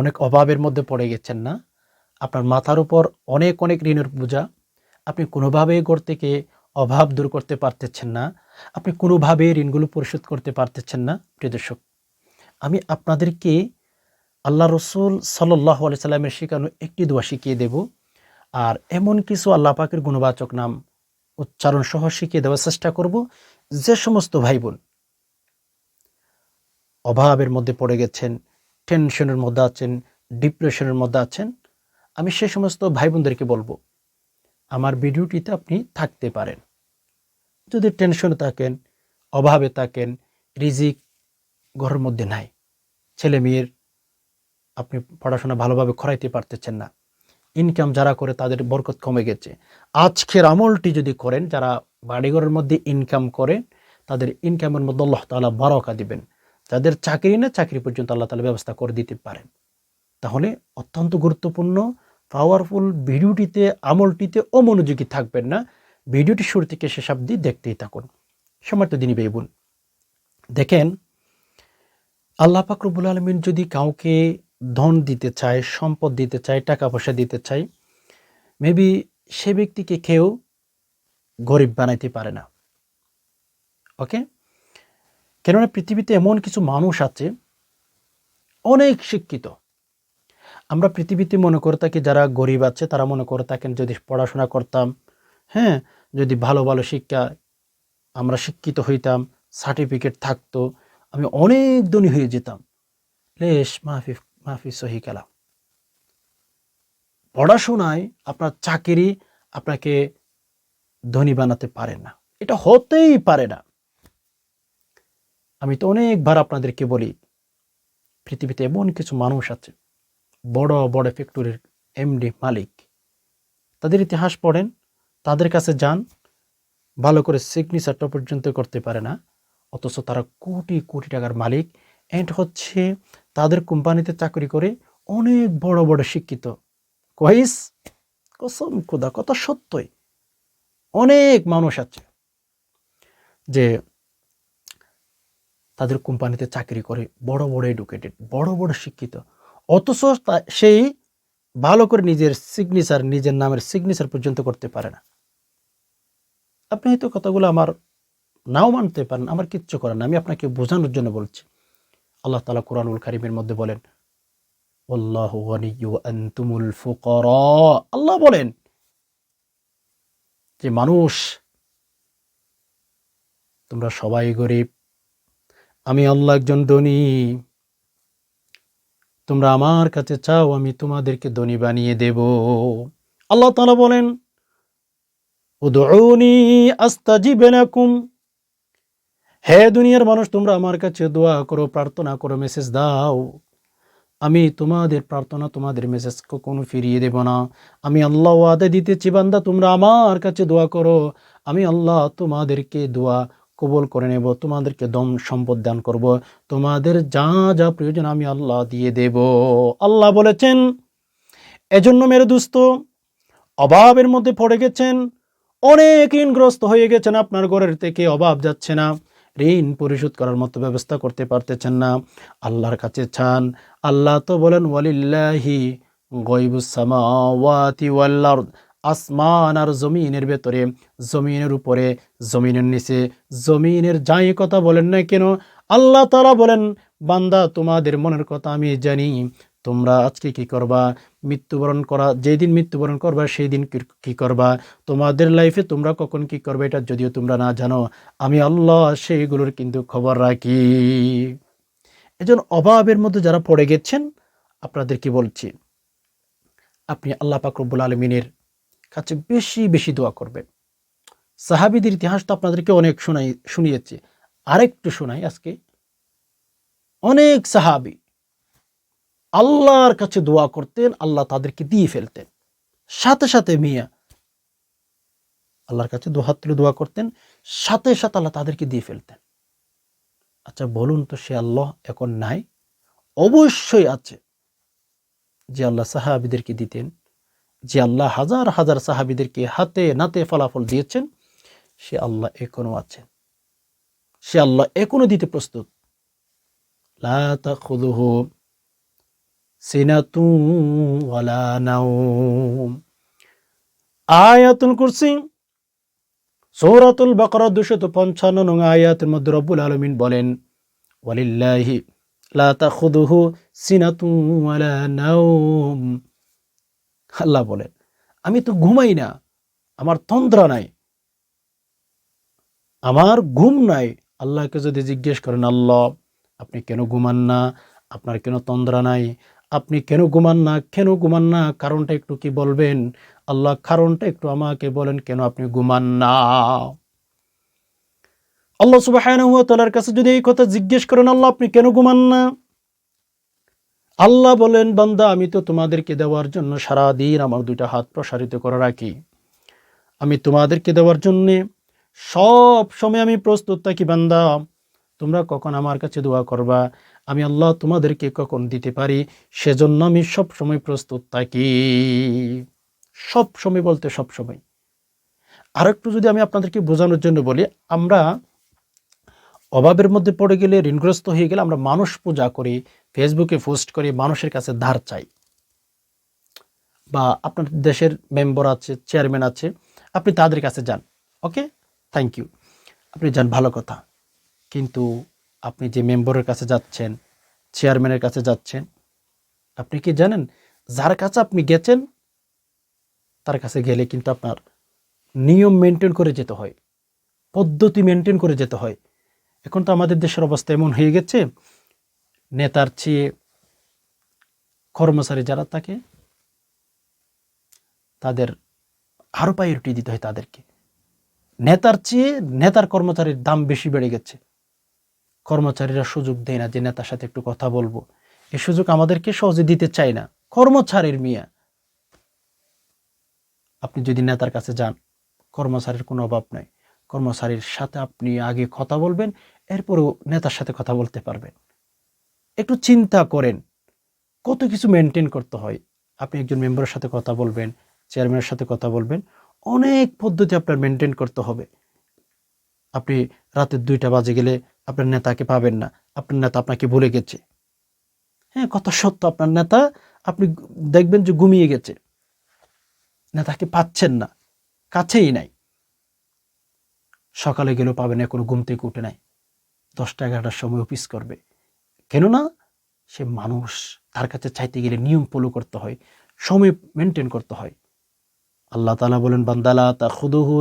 অনেক অভাবের মধ্যে পড়ে গেছেন না। আপনার মাথার উপর অনেক অনেক ঋণের বোঝা। আপনি কোনোভাবে ঘর থেকে অভাব দূর করতে পারতেছেন না। আপনি কোনোভাবে ঋণগুলো পরিশোধ করতে পারতেছেন না, প্রিয় দর্শক। আমি আপনাদেরকে আল্লাহ রসুল সাল্লাহ আলি সাল্লামের শেখানো একটি দোয়া শিখিয়ে দেব। আর এমন কিছু আল্লাহ পাকের গুণবাচক নাম উচ্চারণ সহ শিখিয়ে দেওয়ার চেষ্টা করব। যে সমস্ত ভাই বোন অভাবের মধ্যে পড়ে গেছেন টেনশনের মধ্যে আছেন ডিপ্রেশনের মধ্যে আছেন, আমি সে সমস্ত ভাই বোনদেরকে বলব, আমার ভিডিওটিতে আপনি থাকতে পারেন। যদি টেনশনে থাকেন, অভাবে থাকেন, রিজিক ঘরের মধ্যে নাই, ছেলে মেয়ের আপনি পড়াশোনা ভালোভাবে করাইতে পারতেছেন না ইনকাম যারা করে তাদের বরকত কমে গেছে। আজকের আমলটি যদি করেন, যারা বাড়িঘরের মধ্যে ইনকাম করেন, তাদের ইনকামের মধ্যে আল্লাহ তালা বারকা দিবেন। যাদের চাকরি না চাকরি পর্যন্ত আল্লাহ তালা ব্যবস্থা করে দিতে পারেন। তাহলে অত্যন্ত গুরুত্বপূর্ণ পাওয়ারফুল ভিডিওটিতে, আমলটিতে অমনোযোগী থাকবেন না। ভিডিওটি শুরু থেকে শেষ অব্দি দেখতেই থাকুন। সমর্থ দিনী বেবুন দেখেন, আল্লাহ পাকরবুল আলমিন যদি কাউকে ধন দিতে চায়, সম্পদ দিতে চায়, টাকা পয়সা দিতে চায় মেবি সে ব্যক্তিকে কেউ গরিব বানাইতে পারে না। ওকে কেননা পৃথিবীতে এমন কিছু মানুষ আছে, অনেক শিক্ষিত। আমরা পৃথিবীতে মনে করে থাকি যারা গরিব আছে, তারা মনে করে থাকেন যদি পড়াশোনা করতাম হ্যাঁ যদি ভালো ভালো শিক্ষা, আমরা শিক্ষিত হইতাম, সার্টিফিকেট থাকতো, আমি অনেক ধনী হয়ে যেতাম। লেশ মাহফি মাহফি সহি কালাম। পড়াশোনায় আপনার চাকরি আপনাকে ধনী বানাতে পারে না। এটা হতেই পারে না। আমি তো অনেকবার আপনাদেরকে বলি, পৃথিবীতে এমন কিছু মানুষ আছে, বড় বড় ফ্যাক্টরির এমডি মালিক। তাদের ইতিহাস পড়েন, তাদের কাছে যান, ভালো করে সিগনেচারটা পর্যন্ত করতে পারে না, অথচ তারা কোটি কোটি টাকার মালিক এন্ড হচ্ছে তাদের কোম্পানিতে চাকরি করে অনেক বড় বড় শিক্ষিত। কহিস কসম খোদা, কথা সত্যই। অনেক মানুষ আছে যে তাদের কোম্পানিতে চাকরি করে, বড় বড় এডুকেটেড বড় বড় শিক্ষিত। অথচ সেই ভালো করে নিজের সিগনেচার নিজের নামের সিগনেচার পর্যন্ত করতে পারে না। আপনি হয়তো কথাগুলো আমার নাও মানতে পারেন, আমার কিচ্ছু করেন আমি আপনাকে বোঝানোর জন্য বলছি। আল্লাহ তালা কোরআনুল কারিমের মধ্যে বলেন আল্লাহ বলেন যে, মানুষ, তোমরা সবাই গরিব আমি আল্লাহ একজন ধনী। তোমরা আমার কাছে চাও, আমি তোমাদেরকে ধনী বানিয়ে দেব। আল্লাহ তাআলা বলেন হে দুনিয়ার মানুষ, তোমরা আমার কাছে দোয়া করো, প্রার্থনা করো, মেসেজ দাও। আমি তোমাদের প্রার্থনা, তোমাদের মেসেজ কখনো ফিরিয়ে দেব না। আমি আল্লাহ ওয়াদা দিতেছি, বান্দা, তোমরা আমার কাছে দোয়া করো। আমি আল্লাহ তোমাদেরকে দোয়া কবুল করে নেব, তোমাদেরকে দম সম্পদ দান করব, তোমাদের যা যা প্রয়োজন আমি আল্লাহ দিয়ে দেব। আল্লাহ বলেছেন, এজন্য মেরে দুস্থ, অভাবের মধ্যে পড়ে গেছেন, অনেক ঋণগ্রস্ত হয়ে গেছেন, আপনার ঘরের থেকে অভাব যাচ্ছে না, ঋণ পরিশোধ করার মতো ব্যবস্থা করতে পারতেছেন না। আল্লাহর কাছে চান, আল্লাহ তো বলেন, ওয়ালিল্লাহি গয়বুস সামাওয়াতি ওয়াল আসমান আর জমিনের ভেতরে, জমিনের উপরে, জমিনের নিচে, জমিনের যাই কথা বলেন না কেন, আল্লাহ তাআলা বলেন, বান্দা, তোমাদের মনের কথা আমি জানি, তোমরা আজকে কি করবা? মৃত্যুবরণ করা, যেদিন মৃত্যুবরণ করবা সেই দিন কি- করবা? তোমাদের লাইফে তোমরা কখন কি করবে, এটা যদিও তোমরা না জানো, আমি আল্লাহ সেইগুলোর কিন্তু খবর রাখি। এজন অভাবের মধ্যে যারা পড়ে গেছেন, আপনাদের কি বলছি? আপনি আল্লাহ পাক রব্বুল আলমিনের কাছে বেশি বেশি দোয়া করবেন। সাহাবিদের ইতিহাস তো আপনাদেরকে অনেক শোনাই, শুনিয়েছি। আরেকটু শোনাই আজকে। অনেক সাহাবি আল্লাহর কাছে দোয়া করতেন, আল্লাহ তাদেরকে দিয়ে ফেলতেন। সাথে সাথে মিয়া আল্লাহর কাছে দোহাত তুলে দোয়া করতেন, সাথে সাথে আল্লাহ তাদেরকে দিয়ে ফেলতেন। আচ্ছা বলুন তো সে আল্লাহ এখন নাই? অবশ্যই আছে যে আল্লাহ সাহাবিদেরকে দিতেন। যে আল্লাহ হাজার হাজার সাহাবিদেরকে হাতে নাতে ফলাফল দিয়েছেন, সে আল্লাহ এখনও আছেন। সে আল্লাহ এখনও দিতে প্রস্তুত। লা তাখুযুহু সিনাতু ওয়ালা নাওম। আয়াতুল কুরসি, সৌরাতুল বাকরা দুশত পঞ্চান্ন নং আয়াতের মধ্যে রব্বুল আলমিন বলেন, ওয়ালিল্লাহি লা তাখুদুহু সিনাতু ওয়ালা নাওম। আল্লাহ বলেন, আমি তো ঘুমাই না, আমার তন্দ্রা নাই। আমার ঘুম নাই। আল্লাহকে যদি জিজ্ঞেস করেন, আল্লাহ, আপনি কেন ঘুমান না? আপনার কেন তন্দ্রা নাই? আপনি কেন ঘুমান না? কেন ঘুমান না? কারণটা একটু কি বলবেন? আল্লাহ কারণটা একটু আমাকে বলেন, কেন আপনি ঘুমান না? আল্লাহ তাআলার কাছে যদি এই কথা জিজ্ঞেস করেন, আল্লাহ, আপনি কেন ঘুমান না? আল্লাহ বলেন, বান্দা, আমি তো তোমাদেরকে দেওয়ার জন্য সারা দিন আমার দুইটা হাত প্রসারিত করে রাখি। আমি তোমাদেরকে দেওয়ার জন্যে সব সময় আমি প্রস্তুত থাকি, বান্দা। তোমরা কখন আমার কাছে দোয়া করবা? আমি আল্লাহ তোমাদেরকে কখন দিতে পারি? সেজন্য আমি সব সময় প্রস্তুত থাকি। সব সময় বলতে সব সময়। আর একটু যদি আমি আপনাদেরকে বোঝানোর জন্য বলি, আমরা অভাবের মধ্যে পড়ে গেলে, ঋণগ্রস্ত হয়ে গেলে আমরা মানুষ পূজা করি ফেসবুকে পোস্ট করি, মানুষের কাছে ধার চাই। বা আপনার দেশের মেম্বার আছে চেয়ারম্যান আছে, আপনি তাদের কাছে যান ওকে থ্যাংক ইউ আপনি যান, ভালো কথা। কিন্তু আপনি যে মেম্বারের কাছে যাচ্ছেন চেয়ারম্যানের কাছে যাচ্ছেন, আপনি কি জানেন? যার কাছে আপনি গেছেন, তার কাছে গেলে কিন্তু আপনার নিয়ম মেনটেন করে যেতে হয়, পদ্ধতি মেনটেন করে যেতে হয়। এখন তো আমাদের দেশের অবস্থা এমন হয়ে গেছে, নেতার চেয়ে কর্মচারী যারা থাকে, তাদের আরও প্রায়োরিটি দিতে হয় তাদেরকে। নেতার চেয়ে নেতার কর্মচারীর দাম বেশি বেড়ে গেছে। কর্মচারীরা সুযোগ দেয় না যে নেতার সাথে একটু কথা বলব। এই সুযোগ আমাদেরকে সহজে দিতে চায় না। কর্মচারীর মিয়া। আপনি যদি নেতার কাছে যান, কর্মচারীর কোনো অভাব নাই। কর্মচারীর সাথে আপনি আগে কথা বলবেন এরপরেও নেতার সাথে কথা বলতে পারবেন। একটু চিন্তা করেন, কত কিছু মেনটেন করতে হয়। আপনি একজন মেম্বারের সাথে কথা বলবেন চেয়ারম্যানের সাথে কথা বলবেন, অনেক পদ্ধতি আপনার মেনটেন করতে হবে। আপনি রাতের দুইটা বাজে গেলে আপনার নেতাকে পাবেন না, আপনার নেতা আপনাকে ভুলে গেছে। হ্যাঁ কথা সত্য, আপনার নেতা আপনি দেখবেন যে ঘুমিয়ে গেছে। নেতাকে পাচ্ছেন না, কাছেই নাই। সকালে গেলেও পাবেন এখনও ঘুম থেকে উঠে নাই। দশটা এগারোটার সময় অফিস করবে। কেননা সে মানুষ, তার কাছে চাইতে গেলে নিয়ম ফলো করতে হয়, সময় মেনটেন করতে হয়। আল্লাহ তালা বলেন বান্দালা তা খুদুহু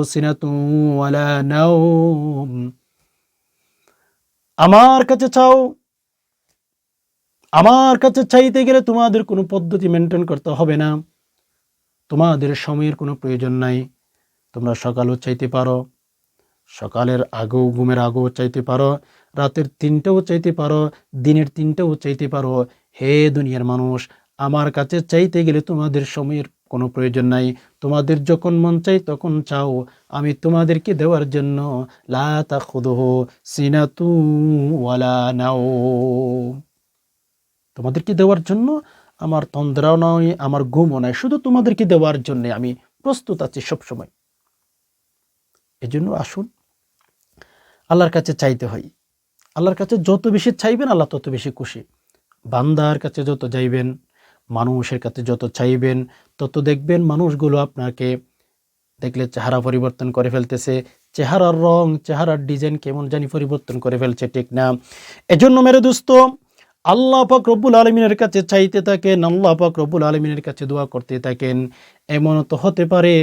আমার কাছে চাও, আমার কাছে চাইতে গেলে তোমাদের কোনো পদ্ধতি মেনটেন করতে হবে না। তোমাদের সময়ের কোনো প্রয়োজন নাই। তোমরা সকালও চাইতে পারো, সকালের আগেও, ঘুমের আগেও চাইতে পারো। রাতের তিনটেও চাইতে পারো, দিনের তিনটেও চাইতে পারো। হে দুনিয়ার মানুষ, আমার কাছে চাইতে গেলে তোমাদের সময়ের কোনো প্রয়োজন নাই। তোমাদের যখন মন চাই তখন চাও, আমি তোমাদেরকে দেওয়ার জন্য। লা তাখুদুহু সিনাতু ওয়ালা নাও তোমাদেরকে দেওয়ার জন্য? আমার তন্দ্রাও নয় আমার ঘুমও নয় শুধু তোমাদেরকে দেওয়ার জন্য আমি প্রস্তুত আছি সবসময়। এজন্য আসুন, আল্লাহর কাছে চাইতে হয়। আল্লাহর কাছে যত বেশি চাইবেন, আল্লাহ তত বেশি খুশি। বান্দার কাছে যত যাইবেন, মানুষের কাছে যত চাইবেন, তত দেখবেন মানুষগুলো আপনাকে দেখলে চেহারা পরিবর্তন করে ফেলতেছে। চেহারার রং, চেহারার ডিজাইন কেমন জানি পরিবর্তন করে ফেলছে, ঠিক না? এজন্য মেরে দোস্ত, আল্লাহ পাক রব্বুল আলমিনের কাছে চাইতে থাকেন, আল্লাহ পাক রব্বুল আলমিনের কাছে দোয়া করতে থাকেন। এমন তো হতে পারে,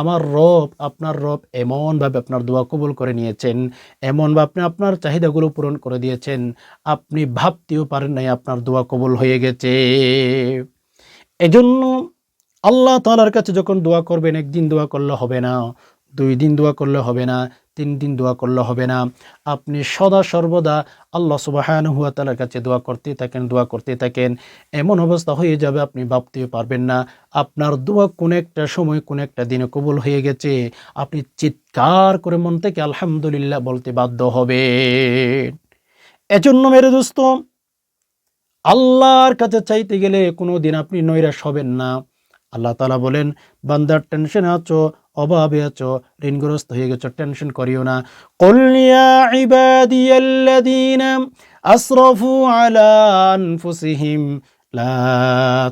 আমার রব, আপনার রব এমনভাবে আপনার দোয়া কবুল করে নিয়েছেন, এমনভাবে আপনি আপনার চাহিদাগুলো পূরণ করে দিয়েছেন, আপনি ভাবতেও পারেন নাই আপনার দোয়া কবুল হয়ে গেছে। এজন্য আল্লাহ তালার কাছে যখন দোয়া করবেন, একদিন দোয়া করলে হবে না, দুই দিন দোয়া করলে হবে না তিন দিন দোয়া করলে হবে না। আপনি সদা সর্বদা আল্লাহ সুবাহান হুয়া তালার কাছে দোয়া করতে থাকেন, দোয়া করতে থাকেন। এমন অবস্থা হয়ে যাবে, আপনি ভাবতেও পারবেন না। আপনার দোয়া কোন একটা সময়, কোন একটা দিনে কবুল হয়ে গেছে। আপনি চিৎকার করে মন থেকে আলহামদুলিল্লাহ বলতে বাধ্য হবে এজন্য মেরে দোস্ত, আল্লাহর কাছে চাইতে গেলে কোনো দিন আপনি নৈরাশ হবেন না। আল্লাহ তালা বলেন, বান্দার টেনশনে আছো অভাবে আছো, ঋণগ্রস্ত হয়ে গেছো টেনশন করিও না। কলিয়া ইবাদিয়াল্লাযীনা আসরাফু আলা আনফুসিহিম লা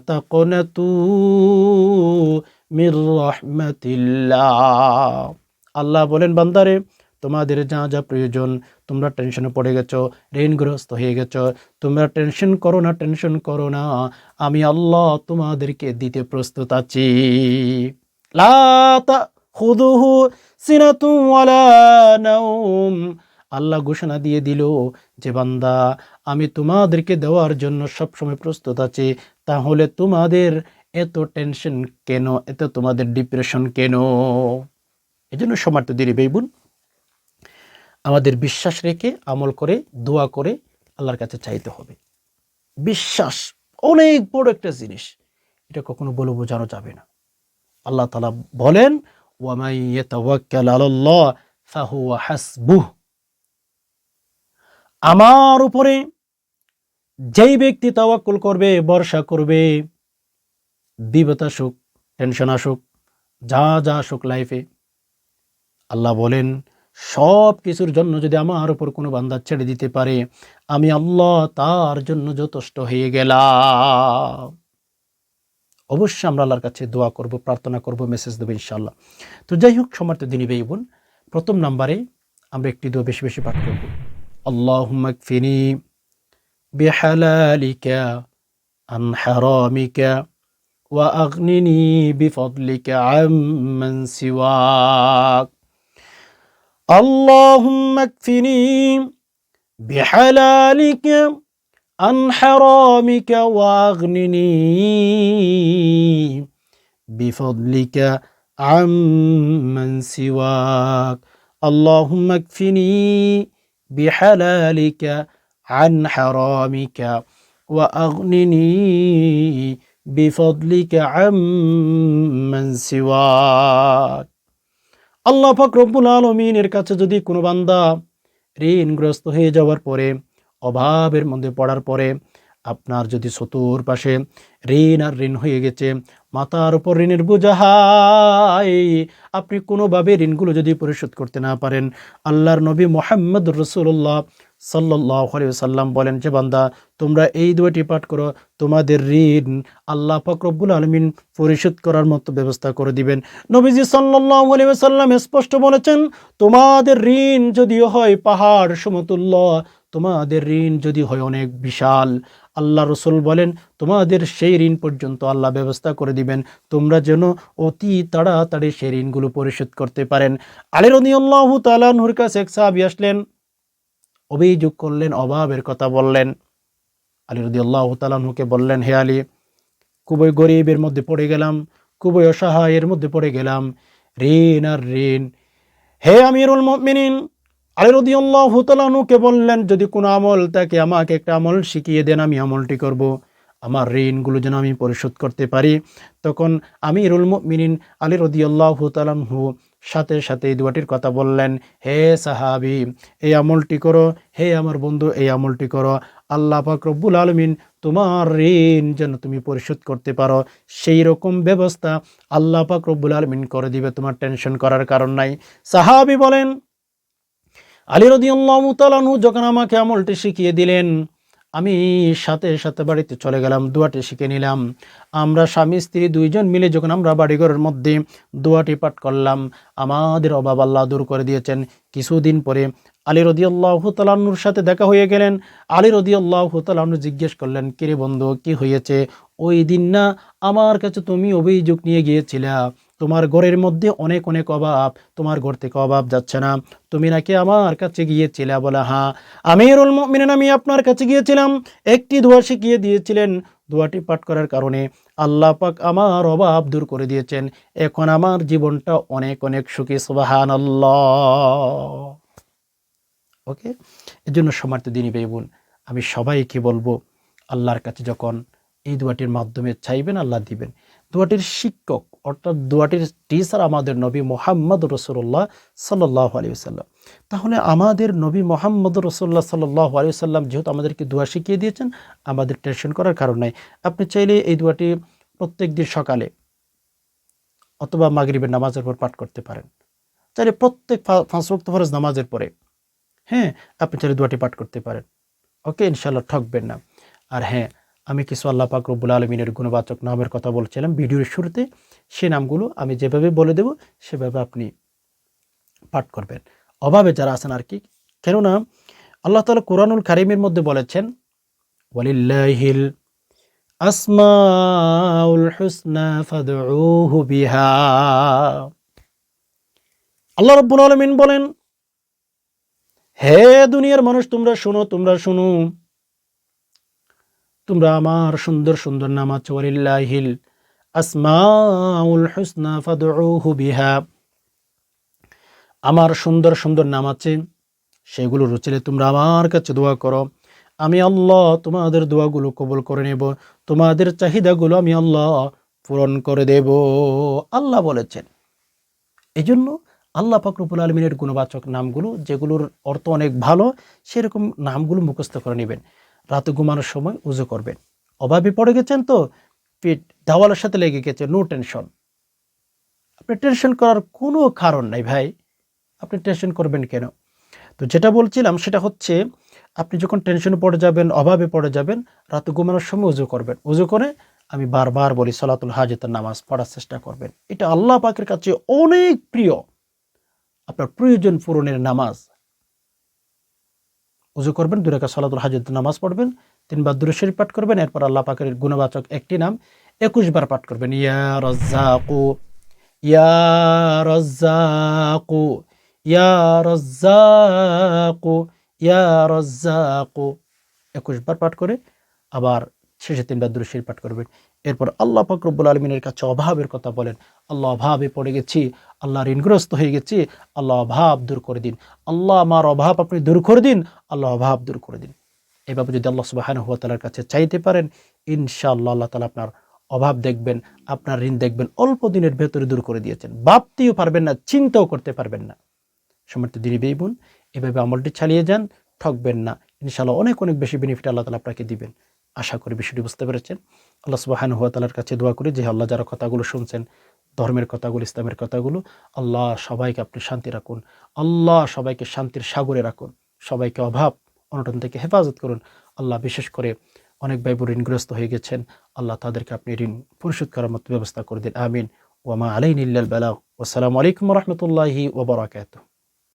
তাকনাতু মির রাহমাতিল্লাহ আল্লাহ বলেন, বান্দারে, তোমাদের যা যা প্রয়োজন, তোমরা টেনশনে পড়ে গেছো, ঋণগ্রস্ত হয়ে গেছো। তোমরা টেনশন করো না টেনশন করো না। আমি আল্লাহ তোমাদেরকে দিতে প্রস্তুত আছি। লা তাখুযুহু সিনাতুন ওয়ালা নাওম। আল্লাহ ঘোষণা দিয়ে দিল যে বান্দা, আমি তোমাদেরকে দেওয়ার জন্য সবসময় প্রস্তুত আছি। তাহলে তোমাদের এত টেনশন কেন? এত তোমাদের ডিপ্রেশন কেন? এই জন্য সমার্থ দিদি বেবুন আমাদের বিশ্বাস রেখে, আমল করে, দোয়া করে আল্লাহর কাছে চাইতে হবে। বিশ্বাস অনেক বড় একটা জিনিস। এটা কখনো বলে বোঝানো যাবে না। আল্লাহ তালা বলেন ওয়ামাই ইয়াতাওয়াক্কাল আলাল্লাহ ফাহুয়া হাসবুহ আমার উপরে যেই ব্যক্তি তাওয়াক্কুল করবে বর্ষা করবে, বিপদ আসুক টেনশন আসুক, যা যা আসুক লাইফে আল্লাহ বলেন, সব কিছুর জন্য যদি আমার উপর কোনো বান্দা ছেড়ে দিতে পারে, আমি আল্লাহ তার জন্য যথেষ্ট হয়ে গেলাম। অবশ্যই আমরা আল্লাহর কাছে দোয়া করব প্রার্থনা করব মেসেজ দেবো ইনশাল্লাহ তো যাই হোক সমর্থ দিনী বেই বোন প্রথম নাম্বারে আমরা একটি দোয়া বেশি বেশি পাঠ করব اللهم اكفني بحلالك عن حرامك واغنني بفضلك عمن سواك اللهم اكفني بحلالك عن حرامك واغنني بفضلك عمن سواك اللهم اكفني بحلالك عن حرامك واغنني بفضلك عمن سواك আল্লাহ পাক রব্বুল আলমিনের কাছে যদি কোনো বান্দা ঋণগ্রস্ত হয়ে যাওয়ার পরে অভাবের মধ্যে পড়ার পরে আপনার যদি চতুর পাশে ঋণ আর ঋণ হয়ে গেছে, মাতার উপর ঋণের বোঝাহাই আপনি কোনোভাবে ঋণগুলো যদি পরিশোধ করতে না পারেন, আল্লাহর নবী মোহাম্মদ রসুল্লাহ সাল্লাহ সাল্লাম বলেন যে বান্দা, তোমরা এই দুটি পাঠ করো, তোমাদের ঋণ আল্লাহ ফকরবুল আলমিন পরিশোধ করার মতো ব্যবস্থা করে দিবেন। নবীজি সাল্লাহ সাল্লাম স্পষ্ট বলেছেন, তোমাদের ঋণ যদিও হয় পাহাড় সমতুল্য, তোমাদের ঋণ যদি হয় অনেক বিশাল। আল্লাহ রসুল বলেন, তোমাদের সেই ঋণ পর্যন্ত আল্লাহ ব্যবস্থা করে দিবেন। তোমরা যেন অতি তাড়াতাড়ি সেই ঋণগুলো পরিশোধ করতে পারেন। আলী রদিউল্লাহ তালাহুর কাছে এক সাহাবি আসলেন অভিযোগ করলেন, অভাবের কথা বললেন। আলী রদিউল্লাহ তালাহুকে বললেন, হে আলী, খুবই গরিবের মধ্যে পড়ে গেলাম, খুবই অসহায়ের মধ্যে পড়ে গেলাম। ঋণ আর ঋণ। হে আমিরুল মিনিন আলী রদিউল্লাহ তালাহুকে বললেন, যদি কোনো আমল তাকে আমাকে একটা আমল শিখিয়ে দেন, আমি আমলটি করব। আমার ঋণগুলো যেন আমি পরিশোধ করতে পারি। তখন আমিরুল মিনিন আলী রদিউল্লাহ তালাহু সাথে সাথে এই দুয়াটির কথা বললেন, হে সাহাবি, এই আমলটি করো। হে আমার বন্ধু, এই আমলটি করো। আল্লাহ রব্বুল আলমিন তোমার ঋণ যেন তুমি পরিশোধ করতে পারো। সেই রকম ব্যবস্থা আল্লাহ রব্বুল আলমিন করে দিবে তোমার টেনশন করার কারণ নাই। সাহাবি বলেন, আলী রদিউল্লাহ যখন আমাকে আমলটি শিখিয়ে দিলেন আমি সাথে সাথে বাড়িতে চলে গেলাম, দোয়াটি শিখে নিলাম। আমরা স্বামী, স্ত্রী দুইজন মিলে যখন আমরা বাড়িঘরের মধ্যে দোয়াটি পাঠ করলাম, আমাদের অভাব আল্লাহ দূর করে দিয়েছেন। কিছুদিন পরে আলী রদিয়াল্লাহ তালান্নুর সাথে দেখা হয়ে গেলেন। আলী রদিয়াল্লাহ তালান্নু জিজ্ঞেস করলেন, কিরে বন্ধু, কি হয়েছে? ওই দিন না আমার কাছে তুমি অভিযোগ নিয়ে গিয়েছিলা। তোমার ঘরের মধ্যে অনেক অনেক অভাব, তোমার ঘর থেকে অভাব যাচ্ছে না। তুমি নাকি আমার কাছে গিয়েছিলে? বলে হ্যাঁ আমিরুল মিনেন আমি আপনার কাছে গিয়েছিলাম। একটি দোয়া শিখিয়ে দিয়েছিলেন দোয়াটি পাঠ করার কারণে। আল্লাহ পাক আমার অভাব দূর করে দিয়েছেন। এখন আমার জীবনটা অনেক অনেক সুখী সুবাহান ওকে? এর জন্য সমার্থ দিনই বেবুন আমি সবাইকে বলব, আল্লাহর কাছে যখন এই দোয়াটির মাধ্যমে চাইবেন, আল্লাহ দিবেন। দোয়াটির শিক্ষক, অর্থাৎ দোয়াটির টিচার আমাদের নবী মোহাম্মদ রসুল্লাহ সাল্লাহ আলী সাল্লাম তাহলে আমাদের নবী মোহাম্মদ রসুল্লাহ সাল্লাহ আলী সাল্লাম যেহেতু আমাদেরকে দোয়া শিখিয়ে দিয়েছেন, আমাদের টেনশন করার কারণ নাই। আপনি চাইলে এই দোয়াটি প্রত্যেক দিন সকালে অথবা মাগরিবের নামাজের পর পাঠ করতে পারেন। চাইলে প্রত্যেক রক্ত ফরজ নামাজের পরে। হ্যাঁ আপনি চাইলে দোয়াটি পাঠ করতে পারেন। ওকে ইনশাল্লাহ ঠকবেন না। আর হ্যাঁ আমি কিছু আল্লাহ পাক রব্বুল আলমিনের গুণবাচক নামের কথা বলছিলাম ভিডিওর শুরুতে, সে নামগুলো আমি যেভাবে বলে দেব, সেভাবে আপনি পাঠ করবেন। অভাবে যারা আছেন আর কি, কেননা আল্লাহ তালা কোরআনুল কারিমের মধ্যে বলেছেন, ওয়ালিল্লাহিল আল্লাহ রাব্বুল আলমিন বলেন, হে দুনিয়ার মানুষ, তোমরা শোনো তোমরা শোনো। তোমরা আমার সুন্দর সুন্দর নাম আছে, ওয়ালিল্লাহিল আসমাউল হুসনা ফাদউহু বিহা। আমার সুন্দর সুন্দর নাম আছে, সেগুলো রচলে তোমরা আমার কাছে দোয়া করো। আমি আল্লাহ তোমাদের দোয়াগুলো কবুল করে নেব, তোমাদের চাহিদাগুলো আমি আল্লাহ পূরণ করে দেব, আল্লাহ বলেছেন। এই জন্য আল্লাহ ফাকরুল আলমিনের গুণবাচক নামগুলো, যেগুলোর অর্থ অনেক ভালো, সেরকম নামগুলো মুখস্থ করে নেবেন। রাতে ঘুমানোর সময় উজু করবেন। অভাবে পড়ে গেছেন তো, পেট দাওয়ালের সাথে লেগে গেছে নো টেনশন আপনি টেনশন করার কোনো কারণ নাই ভাই। আপনি টেনশন করবেন কেন? তো যেটা বলছিলাম সেটা হচ্ছে, আপনি যখন টেনশনে পড়ে যাবেন, অভাবে পড়ে যাবেন, রাতে ঘুমানোর সময় উজু করবেন। উজু করে আমি বারবার বলি, সলাতুল হাজতের নামাজ পড়ার চেষ্টা করবেন। এটা আল্লাহ পাকের কাছে অনেক প্রিয়। আপনার প্রয়োজন পূরণের নামাজ। উজু করবেন দু রেখা সলাতুল হাজতের নামাজ পড়বেন, তিনবার দূরে শরীফ পাঠ করবেন, এরপর আল্লাহ পাকের গুণবাচক একটি নাম একুশ বার পাঠ করবেন। ইয়া রজ্জাকু ইয়া রজ্জাকু ইয়া রজ্জাকু ইয়া রজ্জাকু। একুশ বার পাঠ করে আবার শেষে তিনবার দৃশ্যের পাঠ করবেন। এরপর আল্লাহ ফকরবুল আলমিনের কাছে অভাবের কথা বলেন, আল্লাহ অভাবে পড়ে গেছি আল্লাহ ঋণগ্রস্ত হয়ে গেছি, আল্লাহ অভাব দূর করে দিন। আল্লাহ আমার অভাব আপনি দূর করে দিন, আল্লাহ অভাব দূর করে দিন। এভাবে যদি আল্লাহ সুবাহান হুয়া তালার কাছে চাইতে পারেন, ইনশাআল্লাহ আল্লাহ তালা আপনার অভাব দেখবেন, আপনার ঋণ দেখবেন, অল্প দিনের ভেতরে দূর করে দিয়েছেন। ভাবতেও পারবেন না, চিন্তাও করতে পারবেন না। সমর্থ দিনী বেই বোন, এভাবে আমলটি চালিয়ে যান, ঠকবেন না। ইনশাআল্লাহ অনেক অনেক বেশি বেনিফিট আল্লাহ তালা আপনাকে দিবেন। আশা করি বিষয়টি বুঝতে পেরেছেন। আল্লাহ সুবাহান হুয়া তালার কাছে দোয়া করি যে আল্লাহ যারা কথাগুলো শুনছেন, ধর্মের কথাগুলো, ইসলামের কথাগুলো, আল্লাহ সবাইকে আপনি শান্তি রাখুন। আল্লাহ সবাইকে শান্তির সাগরে রাখুন। সবাইকে অভাব, অনটন থেকে হেফাজত করুন। আল্লাহ বিশেষ করে অনেক ব্যয় ঋণগ্রস্ত হয়ে গেছেন। আল্লাহ তাদেরকে আপনি ঋণ পরিশোধ করার মতো ব্যবস্থা করে দিন। আমিন। ওয়ামা আলাইন ইল্লাল বালাগ। আসসালামু আলাইকুম রহমতুল্লাহি ওবরাকাতুহ